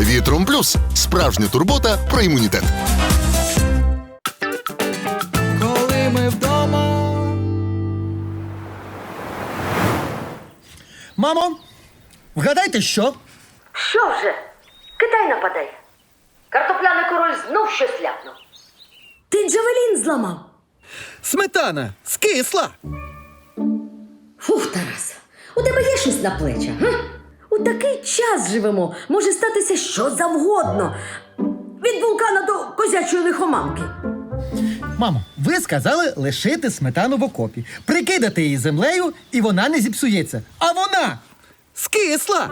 Вітром плюс справжня турбота про імунітет. коли ми вдома. Мамо, вгадайте, що? Що вже? Китай нападає. Картопляний король знов щось ляпнув. Ти Джавелін зламав. Сметана скисла. Фух, Тарас, у тебе є щось на плечах, га? У такий час живемо, може статися що завгодно. Від вулкана до козячої лихоманки. Мамо, ви сказали лишити сметану в окопі, прикидати її землею, і вона не зіпсується. А вона скисла.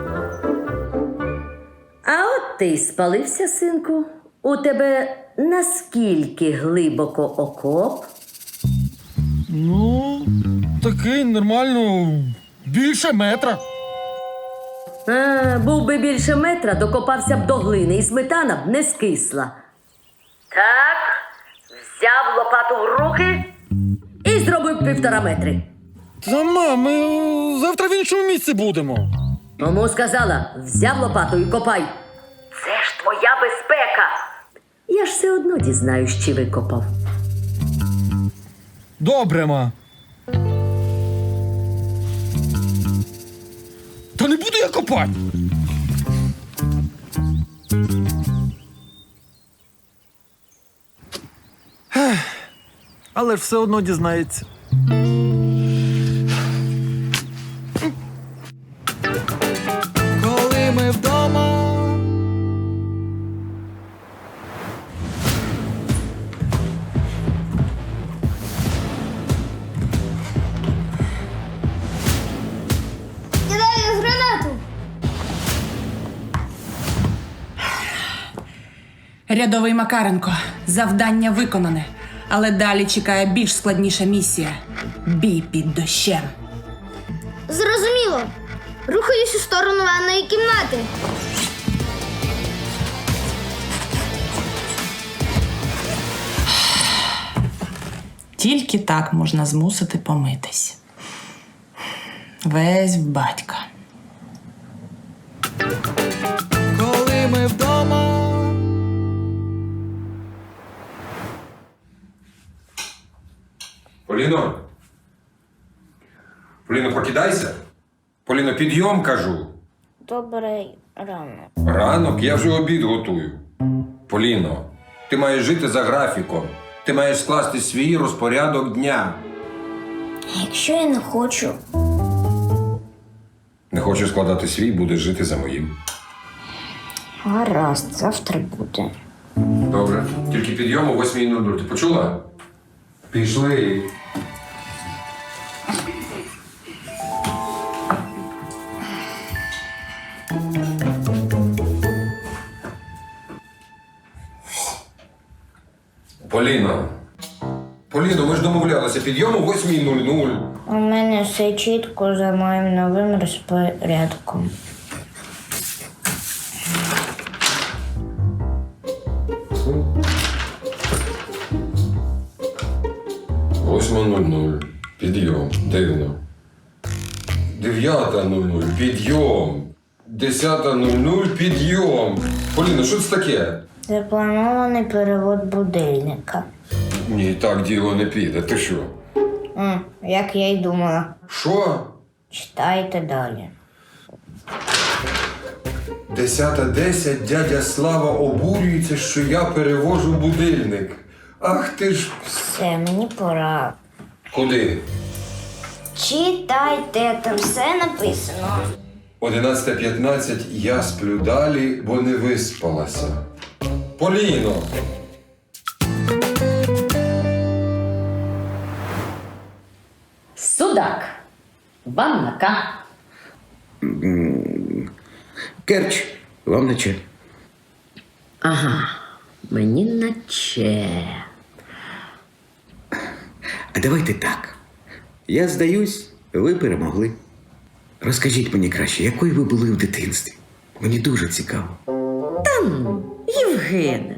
А от ти й спалився, синку. У тебе наскільки глибоко окоп? Ну, такий нормально більше метра. А, був би більше метра, докопався б до глини, і сметана б не скисла. Так, взяв лопату в руки і зробив півтора метри. Та мам, ми е, завтра в іншому місці будемо. Тому сказала, взяв лопату і копай. Це ж твоя безпека. Я ж все одно дізнаюсь, чи викопав. Добре, ма. Не буду я копати. Але ж все одно дізнається. Рядовий Макаренко, завдання виконане. Але далі чекає більш складніша місія бій під дощем. Зрозуміло. Рухаюсь у сторону ванної кімнати. Тільки так можна змусити помитись. Весь в батька. Коли ми вдома. Поліно. Поліно, прокидайся. Поліно, підйом кажу. Добрий ранок. Ранок, я вже обід готую. Поліно, ти маєш жити за графіком. Ти маєш скласти свій розпорядок дня. А якщо я не хочу, Не хочеш складати свій, будеш жити за моїм. гаразд, завтра буде. Добре. Тільки підйом о 8.00. Ти почула? Пішли. Поліно. Поліно, ми ж домовлялися. Підйом о 8.00. У мене все чітко за моїм новим розпорядком. 10.00 підйом. Поліна, що це таке? Запланований перевод будильника. Ні, так діло не піде. Ти що? Як я й думала. Що? Читайте далі. 10.10 дядя Слава обурюється, що я перевожу будильник. Ах ти ж. Все, мені пора. Куди? Читайте, там все написано. 11.15 я сплю далі, бо не виспалася. Поліно! Судак. Ваннака. Керч, вам наче. Ага, мені наче. А давайте так. Я здаюсь, ви перемогли. Розкажіть мені краще, якою ви були в дитинстві? Мені дуже цікаво. Євген.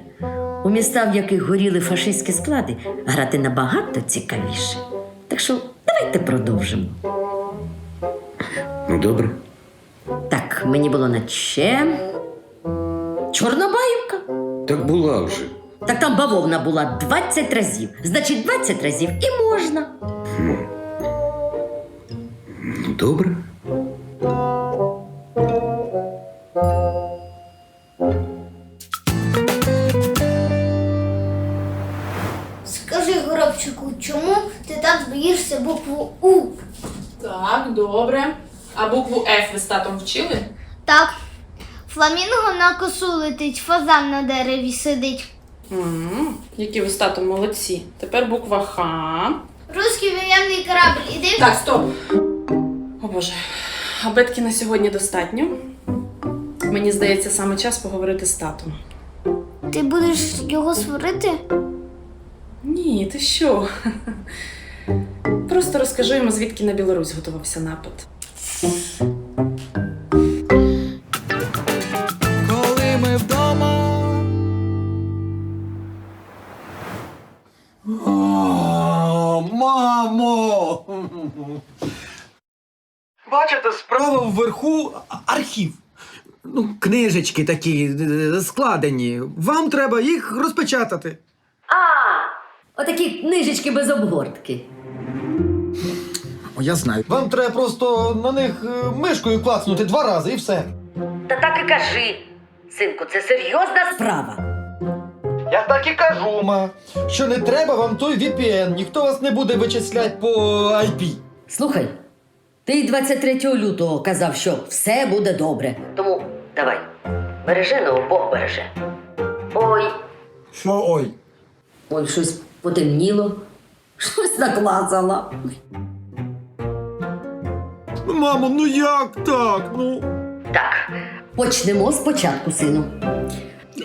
У містах, в яких горіли фашистські склади, грати набагато цікавіше. Так що давайте продовжимо. Ну, добре. Так, мені було наче. Чорнобаївка. Так була вже. Так там бавовна була 20 разів. Значить, 20 разів і можна. Ну, добре. Скажи, горобчику, чому ти так боїшся букву У? Так, добре. А букву Ф ви з татом вчили? Так. Фламінго на косу летить, фазан на дереві сидить. Угу. Які ви з татом молодці. Тепер буква Х. Руський воєнний корабль, іди. Так, стоп. О Боже. Абетки на сьогодні достатньо. Мені здається, саме час поговорити з татом. Ти будеш його сварити? Ні, ти що? Просто розкажу йому, звідки на Білорусь готувався напад. Справа вверху архів. Ну, книжечки такі е, складені. Вам треба їх розпечатати. А, отакі книжечки без обгортки. О, я знаю. Вам треба просто на них е, мишкою клацнути два рази і все. Та так і кажи. Синку, це серйозна справа. Я так і кажу, ма, що не треба вам той VPN, ніхто вас не буде вичисляти по IP. Слухай, ти 23 лютого казав, що все буде добре. Тому давай, бережи, ну Бог береже. Ой, Що ой? ой, щось потемніло, щось наклацала. Мамо, ну як так? Ну. Так, почнемо спочатку, сину.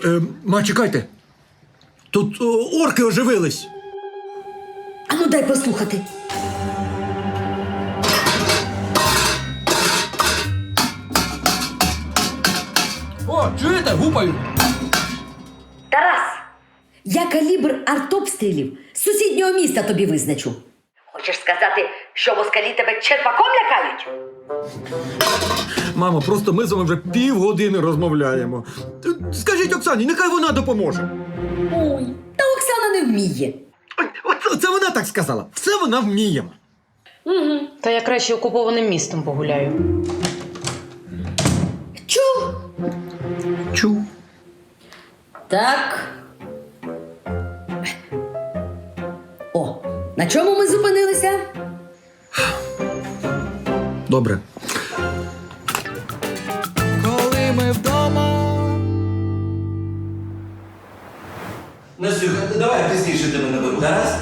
Е, ма, чекайте. Тут о, орки оживились. Ану, дай послухати. О, чуєте, гупають. Тарас, я калібр артобстрілів з сусіднього міста тобі визначу. Хочеш сказати, що москалі тебе черпаком лякають? Мамо, просто ми з вами вже півгодини розмовляємо. Скажіть Оксані, нехай вона допоможе. Ой, та Оксана не вміє. Ой, От це вона так сказала. Все вона вміє. Та я краще окупованим містом погуляю. Так. О, на чому ми зупинилися? Добре. Коли ми вдома. Настюха, давай пізніше ти мене беру, гаразд?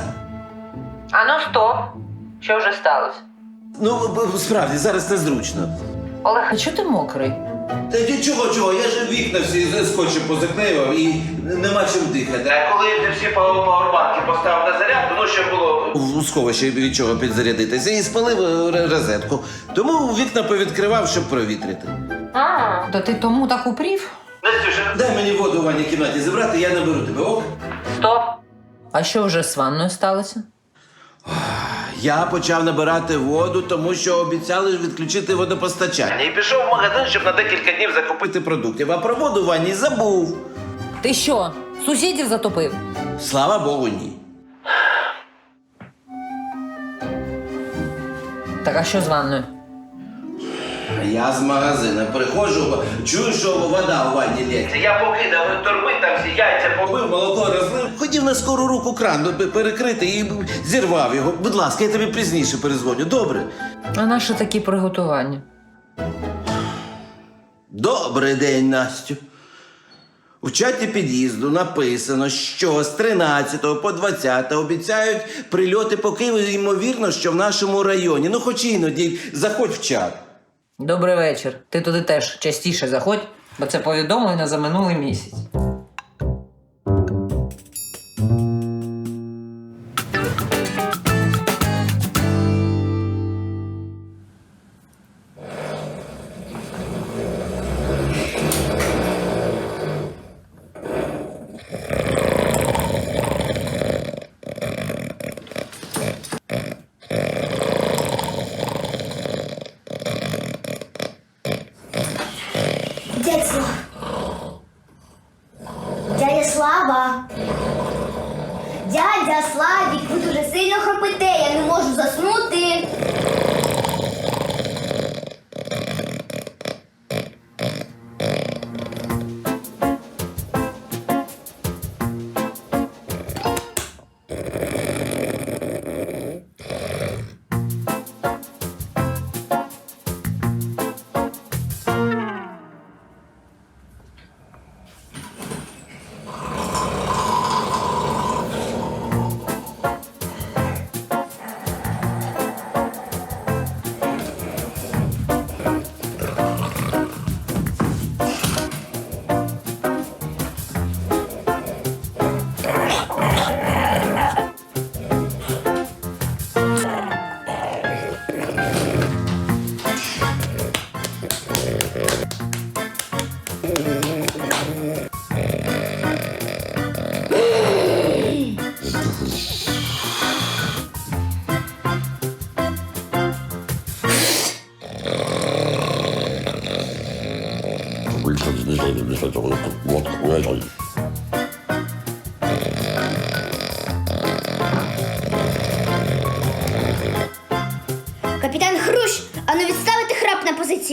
А ну стоп! Що вже сталося? Ну, справді, зараз незручно. Олег, а чого ти мокрий? Та ні, чого, чого, я ж вікна всі скотчем позаклеював і нема чим дихати. А коли ти всі пауербанки поставив на зарядку, ну щоб було в сховищі від чого підзарядитися, і спалив е, розетку. Тому вікна повідкривав, щоб провітрити. А, то ти тому так упрів? Настюша, дай мені воду у ванній кімнаті забрати, я наберу тебе, ок? Стоп! А що вже з ванною сталося? Я почав набирати воду, тому що обіцяли відключити водопостачання. І пішов в магазин, щоб на декілька днів закупити продуктів, а про воду в ванні забув. Ти що, сусідів затопив? Слава Богу, ні. Так а що з ванною? Я з магазину приходжу, чую, що вода у ванні лється. Я покидав торби, там всі яйця побив, молоко розлив. Хотів на скору руку кран перекрити і зірвав його. Будь ласка, я тобі пізніше перезвоню. Добре? А наші такі приготування? Добрий день, Настю. У чаті під'їзду написано, що з 13 по 20 обіцяють прильоти по Києву, ймовірно, що в нашому районі. Ну, хоч іноді заходь в чат. Добрий вечір. Ти туди теж частіше заходь, бо це повідомлення за минулий місяць.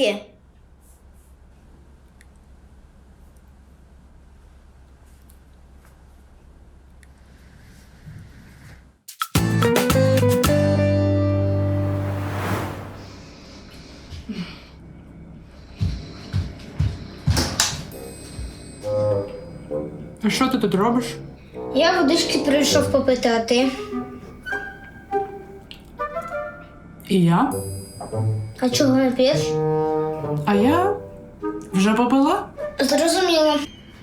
Храп. А що ти тут робиш? Я водички прийшов попити, а? І я? А чого не п'єш? А я вже попила? Зрозуміло.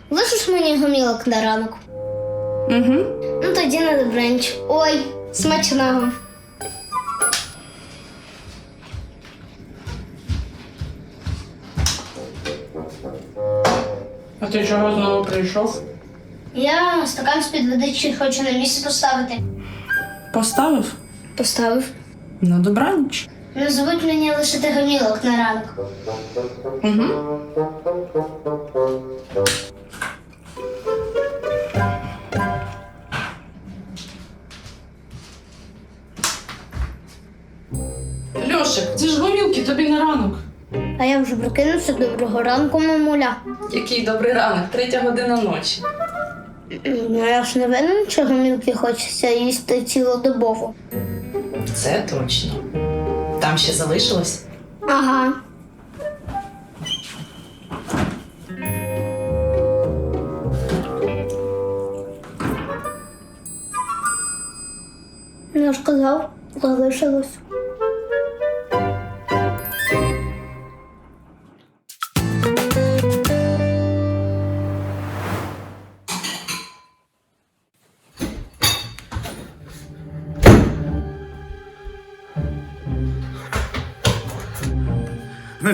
Лишиш мені гомілок на ранок. Угу. Ну тоді на добранч. Ой, смачного. А ти чого знову прийшов? Я стакан з-під водички хочу на місце поставити. Поставив? Поставив. На добраніч. Не забудь мені лишити гомілок на ранок. Угу. Льошик, це ж гомілки тобі на ранок. А я вже прокинувся. Доброго ранку, мамуля. Який добрий ранок, третя година ночі. Ну я ж не винен, що гомілки хочеться їсти цілодобово. Це точно. Там ще залишилось? Ага. Я ж казав, залишилось.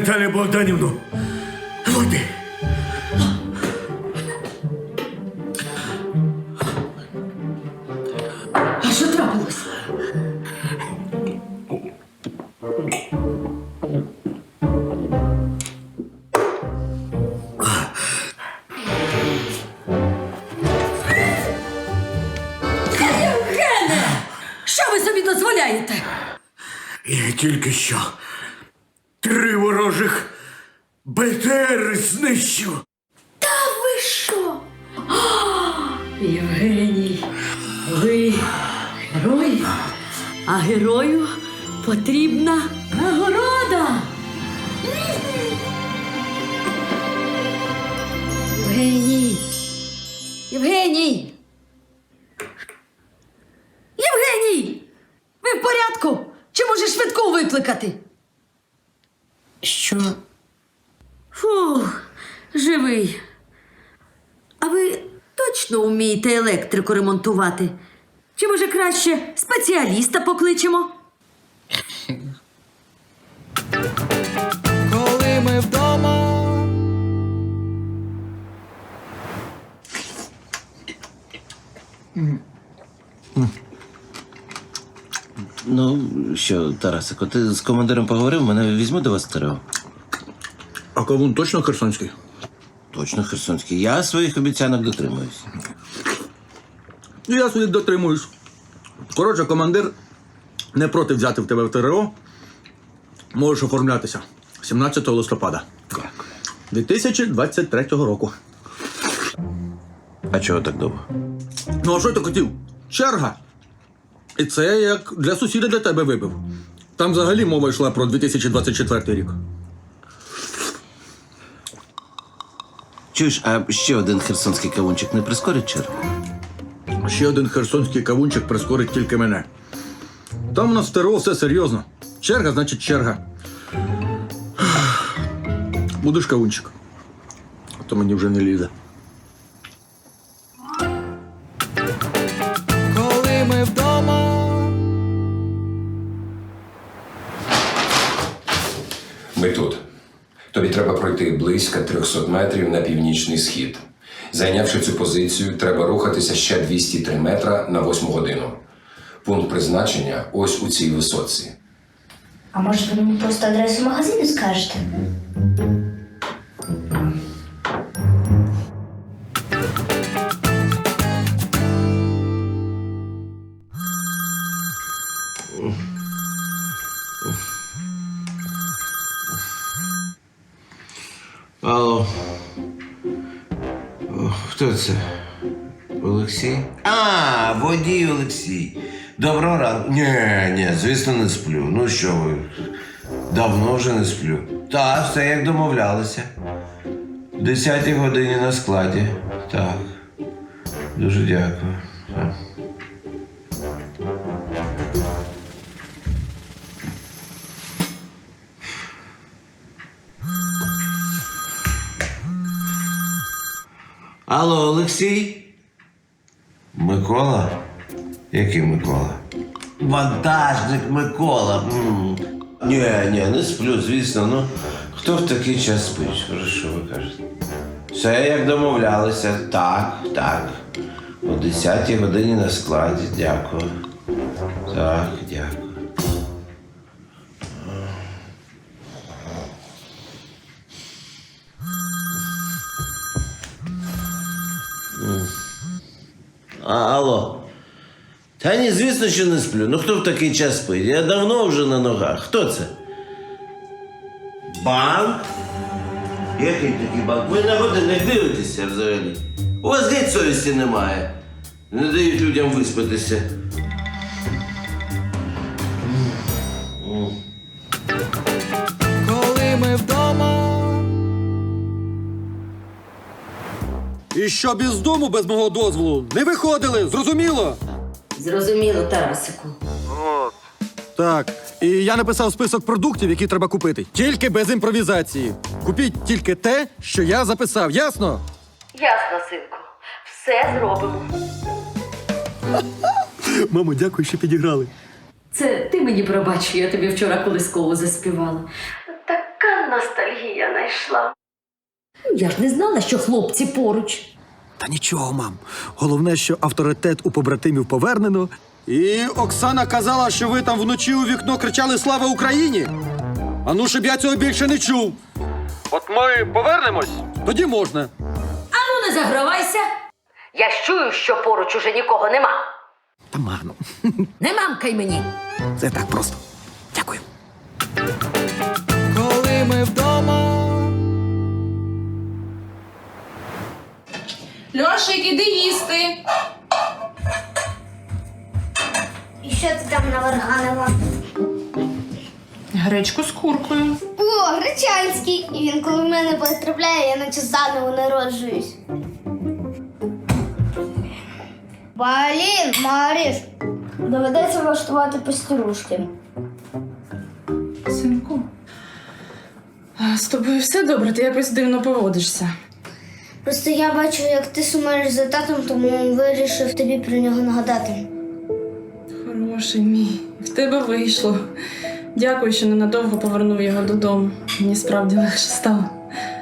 Наталя Богданівну, води. А що трапилось? Євгене! Що ви собі дозволяєте? Я тільки що три ворожих БТР знищу. Та ви що? Євгеній, ви герой, а герою потрібна нагорода. Євгеній. Євгеній. Євгеній! Ви в порядку? Чи може швидку викликати? Що? Фух, живий. А ви точно вмієте електрику ремонтувати? Чи може краще спеціаліста покличемо? Коли ми вдома. Ну, що, Тарасико, ти з командиром поговорив, мене візьму до вас стерео. А кавун точно херсонський? Точно, Херсонський. Я своїх обіцянок дотримуюсь. І я своїх дотримуюсь. Коротше, командир не проти взяти в тебе в ТРО. Можеш оформлятися 17 листопада. 2023 року. А чого так довго? Ну, а що ти хотів? Черга. І це як для сусіда для тебе вибив. Там взагалі мова йшла про 2024 рік. Чуєш, а ще один херсонський кавунчик не прискорить чергу? Ще один херсонський кавунчик прискорить тільки мене. Там у нас в ТРО все серйозно. Черга значить черга. Будеш кавунчик. А то мені вже не лізе. Тобі треба пройти близько 300 метрів на північний схід. Зайнявши цю позицію, треба рухатися ще 203 метра на 8 годину. Пункт призначення ось у цій висоці. А може ви мені просто адресу магазину скажете? Це? Олексій? А, водій Олексій. Доброго ранку. Ні, ні, звісно, не сплю. Ну що ви? Давно вже не сплю. Так, все як домовлялися. В 10 годині на складі. Так. Дуже дякую. Так. Алло, Олексій? Микола? Який Микола? Вантажник Микола. М. Ні, ні, не сплю, звісно. Ну, хто в такий час спить? Хорошо, ви кажете. Все як домовлялися. Так, так. О 10 годині на складі. Дякую. Так, А, алло. Та ні, звісно, що не сплю. Ну хто в такий час спить? Я давно вже на ногах. Хто це? Банк? Який такий банк? Ви на годинник дивитеся взагалі. У вас геть совісті немає. Не дають людям виспатися. І що без дому, без мого дозволу, не виходили, зрозуміло? Зрозуміло, Тарасику. Так, і я написав список продуктів, які треба купити. Тільки без імпровізації. Купіть тільки те, що я записав, ясно? Ясно, синку. Все зробимо. Мамо, дякую, що підіграли. Це ти мені пробач, я тобі вчора колискову заспівала. Така ностальгія знайшла. Я ж не знала, що хлопці поруч. Та нічого, мам. Головне, що авторитет у побратимів повернено. І Оксана казала, що ви там вночі у вікно кричали Слава Україні! А ну, щоб я цього більше не чув. От ми повернемось, тоді можна. Ану, не загравайся. Я ж чую, що поруч уже нікого нема. Та марно. Не мамкай мені. Це так просто. Дякую. коли ми вдома, Льошик, іди їсти. І що ти там наварганила? Гречку з куркою. О, Гречанський! І він коли в мене потрапляє, я наче заново народжуюсь. Блін, Маріш, доведеться влаштувати пастирушки. Синку. З тобою все добре, ти якось дивно поводишся. Просто я бачу, як ти сумуєш за татом, тому вирішив тобі про нього нагадати. Хороший мій, в тебе вийшло. Дякую, що ненадовго повернув його додому. Мені справді легше стало.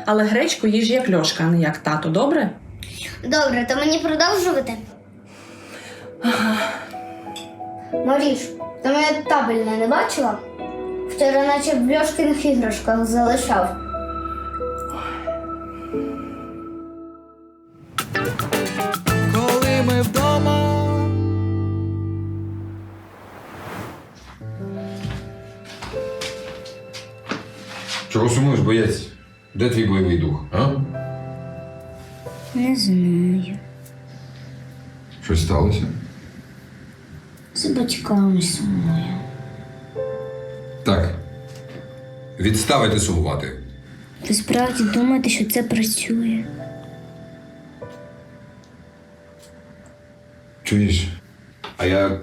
Але гречку їж як льошка, а не як тато, добре? Добре, то мені продовжувати? Маріш, ти моє табельне не бачила? Вчора наче в Льошкиних іграшках залишав. Де твій бойовий дух, а? Не знаю. Щось сталося? З батьками сумую. Так. Відставити сумувати. Ви справді думаєте, що це працює? Чуєш? А я.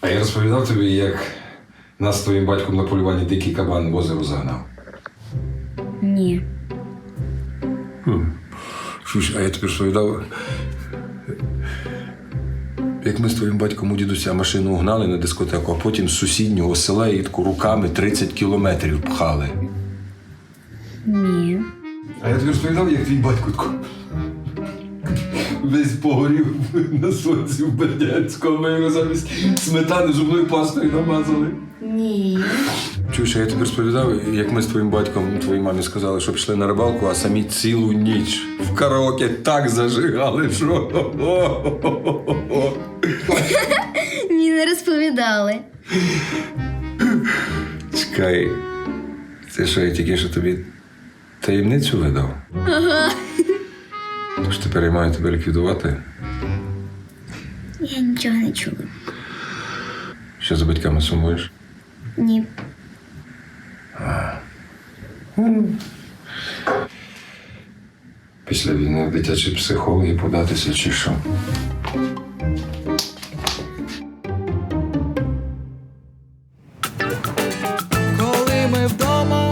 А я розповідав тобі, як нас з твоїм батьком на полюванні дикий кабан в озеро загнав. Ні. Чуєш, а я тобі розповідав. Як ми з твоїм батьком у дідуся машину гнали на дискотеку, а потім з сусіднього села її таку руками 30 кілометрів пхали. Ні. А я тобі розповідав, як твій батько тако весь погорів на сонці в Бердянську, а ми його замість сметани зубною пастою намазали. Чуєш, я тобі розповідав, як ми з твоїм батьком твоїй мамі сказали, що пішли на рибалку, а самі цілу ніч в караоке так зажигали, що. Ні, не розповідали. Чекай, це що я тільки що тобі таємницю видав? Ага. Тож тепер я маю тебе ліквідувати. Я нічого не чула. Що за батьками сумуєш? Ні. Після війни в дитячі психологи податися чи що? Коли ми вдома,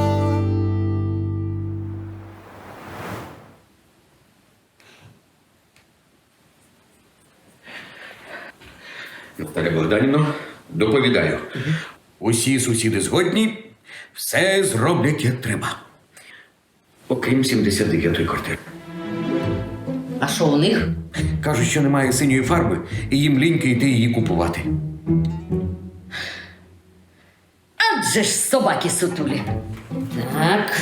Наталя Богданівна, доповідаю. Усі сусіди згодні, все зроблять як треба. Окрім 79-ї квартири. А що у них? Кажуть, що немає синьої фарби, і їм ліньки йти її купувати. Адже ж собаки сутулі. Так.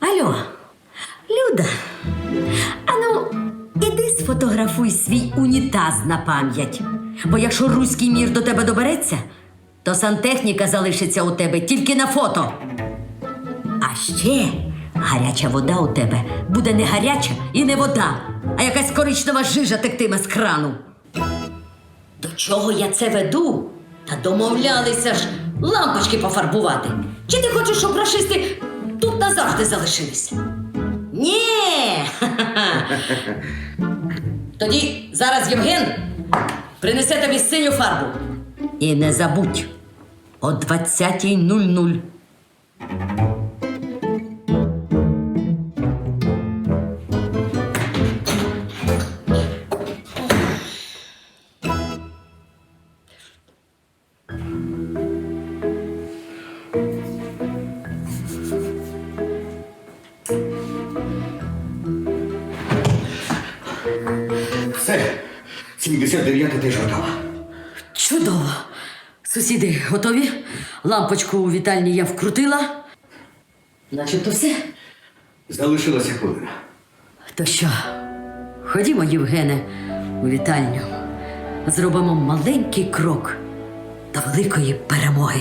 Алло, Люда. Ану, іди сфотографуй свій унітаз на пам'ять. Бо якщо руський мір до тебе добереться, то сантехніка залишиться у тебе тільки на фото. А ще гаряча вода у тебе буде не гаряча і не вода, а якась коричнева жижа тектиме з крану. До чого я це веду? Та домовлялися ж лампочки пофарбувати. Чи ти хочеш, щоб рашисти тут назавжди залишилися? Ні. Тоді зараз Євген принесе тобі синю фарбу. І не забудь о 20.00. 79-та теж готова. Чудово. Сусіди готові? Лампочку у вітальні я вкрутила. Начебто все. Залишилася хвилина. То що, ходімо, Євгене, у вітальню. Зробимо маленький крок до великої перемоги.